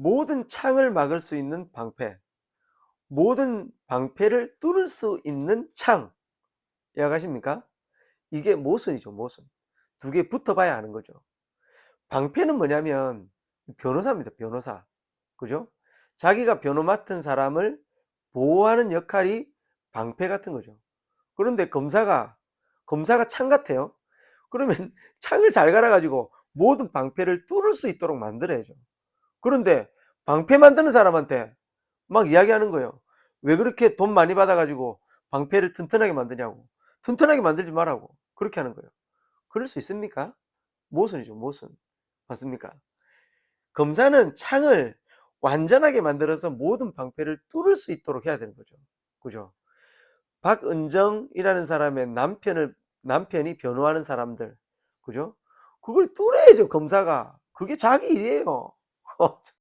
모든 창을 막을 수 있는 방패, 모든 방패를 뚫을 수 있는 창. 이해가십니까? 이게 모순이죠, 모순. 두 개 붙어봐야 하는 거죠. 방패는 뭐냐면 변호사입니다, 변호사. 그죠? 자기가 변호 맡은 사람을 보호하는 역할이 방패 같은 거죠. 그런데 검사가, 검사가 창 같아요. 그러면 창을 잘 갈아가지고 모든 방패를 뚫을 수 있도록 만들어야죠. 그런데 방패 만드는 사람한테 막 이야기하는 거예요. 왜 그렇게 돈 많이 받아가지고 방패를 튼튼하게 만드냐고. 튼튼하게 만들지 말라고. 그렇게 하는 거예요. 그럴 수 있습니까? 모순이죠, 모순. 맞습니까? 검사는 창을 완전하게 만들어서 모든 방패를 뚫을 수 있도록 해야 되는 거죠. 그죠? 박은정이라는 사람의 남편을, 남편이 변호하는 사람들. 그죠? 그걸 뚫어야죠, 검사가. 그게 자기 일이에요. God